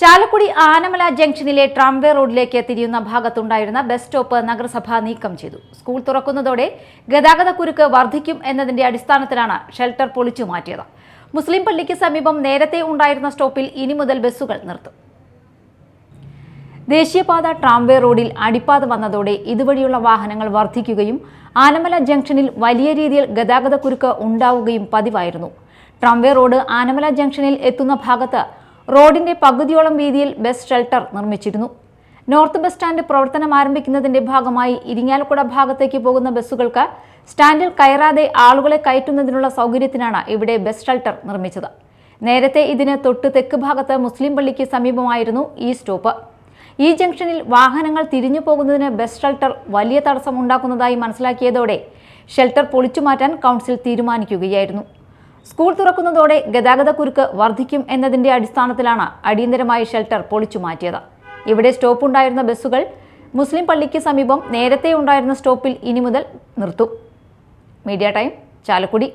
ചാലക്കുടി ആനമല ജംഗ്ഷനിലെ ട്രാംവേ റോഡിലേക്ക് തിരിയുന്ന ഭാഗത്തുണ്ടായിരുന്ന ബസ് സ്റ്റോപ്പ് നഗരസഭ നീക്കം ചെയ്തു. സ്കൂൾ തുറക്കുന്നതോടെ ഗതാഗതക്കുരുക്ക് വർദ്ധിക്കും എന്നതിന്റെ അടിസ്ഥാനത്തിലാണ് ഷെൽട്ടർ പൊളിച്ചു മാറ്റിയത്. മുസ്ലിം പള്ളിക്ക് സമീപം നേരത്തെ ഉണ്ടായിരുന്ന സ്റ്റോപ്പിൽ ഇനി മുതൽ ബസ്സുകൾ നിർത്തും. ദേശീയപാത ട്രാംവേ റോഡിൽ അടിപ്പാത വന്നതോടെ ഇതുവഴിയുള്ള വാഹനങ്ങൾ വർദ്ധിക്കുകയും ആനമല ജംഗ്ഷനിൽ വലിയ രീതിയിൽ ഗതാഗതക്കുരുക്ക് ഉണ്ടാവുകയും പതിവായിരുന്നു. ട്രാംവേ റോഡ് ആനമല ജംഗ്ഷനിൽ എത്തുന്ന ഭാഗത്ത് റോഡിന്റെ പകുതിയോളം വീതിയിൽ ബസ് ഷെൽട്ടർ നിർമ്മിച്ചിരുന്നു. നോർത്ത് ബസ് സ്റ്റാൻഡ് പ്രവർത്തനം ആരംഭിക്കുന്നതിന്റെ ഭാഗമായി ഇരിങ്ങാലക്കുട ഭാഗത്തേക്ക് പോകുന്ന ബസ്സുകൾക്ക് സ്റ്റാൻഡിൽ കയറാതെ ആളുകളെ കയറ്റുന്നതിനുള്ള സൗകര്യത്തിനാണ് ഇവിടെ ബസ് ഷെൽട്ടർ നിർമ്മിച്ചത്. നേരത്തെ ഇതിന് തൊട്ട് തെക്ക് ഭാഗത്ത് മുസ്ലിം പള്ളിക്ക് സമീപമായിരുന്നു ഈ സ്റ്റോപ്പ്. ഈ ജംഗ്ഷനിൽ വാഹനങ്ങൾ തിരിഞ്ഞു പോകുന്നതിന് ബസ് ഷെൽട്ടർ വലിയ തടസ്സമുണ്ടാക്കുന്നതായി മനസ്സിലാക്കിയതോടെ ഷെൽട്ടർ പൊളിച്ചുമാറ്റാൻ കൗൺസിൽ തീരുമാനിക്കുകയായിരുന്നു. സ്കൂൾ തുറക്കുന്നതോടെ ഗതാഗതക്കുരുക്ക് വർദ്ധിക്കും എന്നതിന്റെ അടിസ്ഥാനത്തിലാണ് അടിയന്തരമായി ഷെൽട്ടർ പൊളിച്ചു മാറ്റിയത്. ഇവിടെ സ്റ്റോപ്പുണ്ടായിരുന്ന ബസ്സുകൾ മുസ്ലിം പള്ളിക്ക് സമീപം നേരത്തെ ഉണ്ടായിരുന്ന സ്റ്റോപ്പിൽ ഇനി മുതൽ നിർത്തും. Media time Chalakudy.